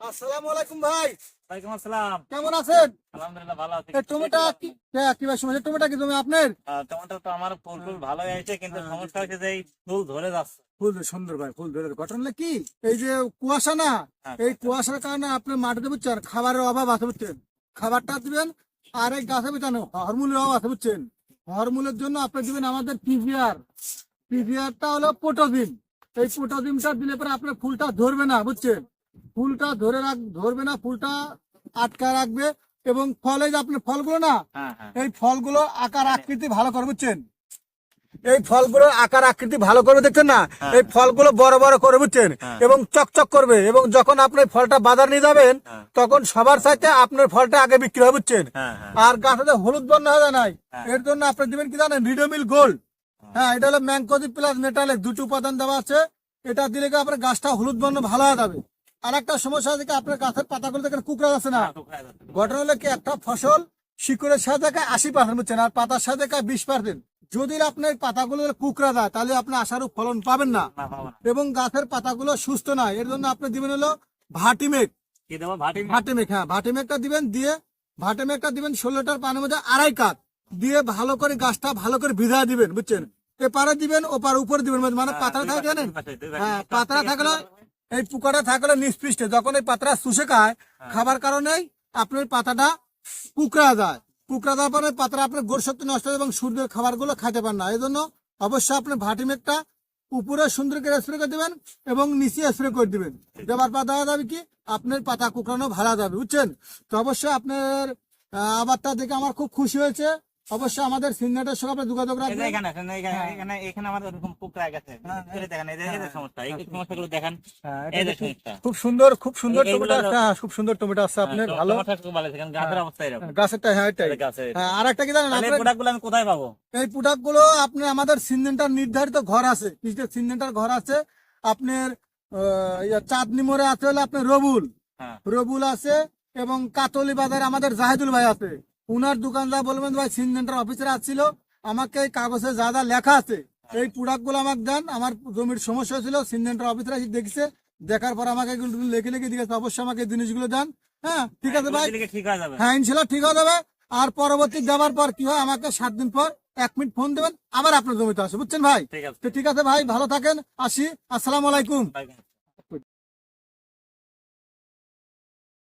আসসালামু আলাইকুম ভাই। ওয়ালাইকুম আসসালাম। কেমন আছেন? আলহামদুলিল্লাহ ভালো আছি। টমেটো কি হ্যাঁ, কি সমস্যা? টমেটো কি তুমি আপনার? আহ, টমেটো তো আমার ফুল ফুল ভালো হয়েছে কিন্তু সমস্যা হচ্ছে যে ফুল ধরে যাচ্ছে। ফুল সুন্দর ভাই ফুল ধরে ঘটনা কি? এই যে কুয়াশা না হ্যাঁ। এই কুয়াশার কারণে আপনি মাটিতে বুঝছেন খাবারের অভাব আছে বুঝছেন। খাবারটা দিবেন আর এই গাছে বুঝছেন হরমোনের অভাব আছে বুঝছেন। হরমোনের জন্য আপনি দিবেন আমাদের পিভিআর। পিভিআরটা হলো পোটোদিন এই পোটোদিনটা দিলে পরে আপনার ফুলটা ধরবে না বুঝছেন। ফুলটা ধরে রাখ ধরবে না ফুলটা আটকা রাখবে এবং ফলে যে আপনার ফলগুলো না হ্যাঁ হ্যাঁ। এই ফলগুলো আকার আকৃতি ভালো করে বুঝছেন? এই ফলগুলোর আকার আকৃতি ভালো করবে দেখছেন না? হ্যাঁ। এই ফলগুলো বড় বড় করে বুঝছেন। এবং চকচক করবে এবং যখন আপনি ফলটা বাজার নিয়ে যাবেন। তখন সবার সাথে আপনার ফলটা আগে বিক্রি হবে বুঝছেন? হ্যাঁ হ্যাঁ। আর গাছটাতে হলুদ বর্ণ হয়ে নাই। এর জন্য আপনি দিবেন কি জানেন? রিডোমিল গোল্ড হ্যাঁ। এটা হলো ম্যাংকোজি প্লাস মেটালের দুটো উপাদান দেওয়া আছে। এটা দিলে কি আপনার গাছটা হলুদ বর্ণ ভালো হয়ে যাবে? আর একটা সমস্যা আছে আপনার গাছের পাতাগুলো দেখেন কুকড়া যাচ্ছে না? ঘটনা হলো কি একটা ফসল শিকড়ের সাথে আশি পার্সেন্ট বুঝছেন আর পাতার সাথে বিশ পার্সেন্ট যদি আপনার পাতাগুলো কুকরা যায় তাহলে আপনি আশারও ফলন পাবেন না। এবং গাছের পাতাগুলো সুস্থ না এর জন্য আপনি দিবেন হলো ভাটিমেক কি দেবো ভাটি ভাটিমেক হ্যাঁ ভাটিমেকটা দিবেন দিয়ে ভাটিমেকটা দিবেন ষোলোটার পানির মধ্যে আড়াই কাপ দিয়ে ভালো করে গাছটা ভালো করে ভিজা দিবেন বুঝছেন? এপারে দিবেন ওপার উপরে দিবেন মানে পাতা থাকে জানেন? হ্যাঁ পাতলা থাকলে এই পোকাটা থাকলে নিষ্পৃষ্টে। যখন এই পাতাটা শুষে খায় খাবার কারণেই আপনার পাতাটা কুকড়া যায়। কুকড়া দেওয়ার পরে পাতাটা আপনার গোড় শক্তি নষ্ট হয় এবং সূর্যের খাবারগুলো খাইতে পারেন না। এই জন্য অবশ্যই আপনি ভাটিমেকটা উপরে সুন্দর করে স্প্রে করে দিবেন এবং নিচে স্প্রে করে দিবেন। দেওয়ার পর দেওয়া যাবে কি? আপনার পাতা কুকড়ানো ভালো যাবে বুঝছেন? তো অবশ্যই আপনার আবারটা দেখে আমার খুব খুশি হয়েছে। অবশ্যই আমাদের সিগনেটের সঙ্গে আপনি যোগাযোগ রাখবেন। এখানে এখানে এখানে- এখানে এখানে আমাদের ওরকম পোকরা গেছে হ্যাঁ, এই দেখেন এই যে- সমস্যা এই সমস্যাগুলো দেখেন হ্যাঁ, এই যে সমস্যা। খুব সুন্দর খুব সুন্দর টমেটো আছে হ্যাঁ, খুব সুন্দর টমেটো আছে আপনার ভালো। খুব ভালো আছে কারণ গাছের অবস্থা এরকম। গাছেরটা হ্যাঁ এটাই হ্যাঁ, আর একটা কি জানেন তাহলে আপনার প্রোডাক্টগুলো আমি কোথায় পাবো? এই প্রোডাক্টগুলো আপনি আমাদের সিনজেন্টার নির্ধারিত ঘর আছে সিনজেন্টার ঘর আছে আপনার চাঁদনি মোড়ে আছে হলো আপনার রবুল। হ্যাঁ। রবুল আছে এবং কাতলি বাজারে আমাদের জাহিদুল ভাই আছে। উনার দোকানদার বলবেন ভাই সিনজেন্টার অফিসার আসছিল আমাকে এই কাগজে যা যা লেখা আছে এই প্রোডাক্টগুলো আমাকে দেন আমার জমির সমস্যা ছিল সিনজেন্টার অফিসার এসে দেখছে দেখার পর আমাকে লেখে লেখে দিয়েছে অবশ্যই আমাকে এই জিনিসগুলো দেন। হ্যাঁ ঠিক আছে ভাই। হয়ে হ্যাঁ ইনশাল্লাহ ঠিক হয়ে যাবে। আর পরবর্তী দেওয়ার পর কি হয় আমাকে সাত দিন পর এক মিনিট ফোন দেবেন আবার আপনার জমিতে আসে বুঝছেন ভাই? ঠিক আছে। ভাই ভালো থাকেন আসি। আসসালামু আলাইকুম.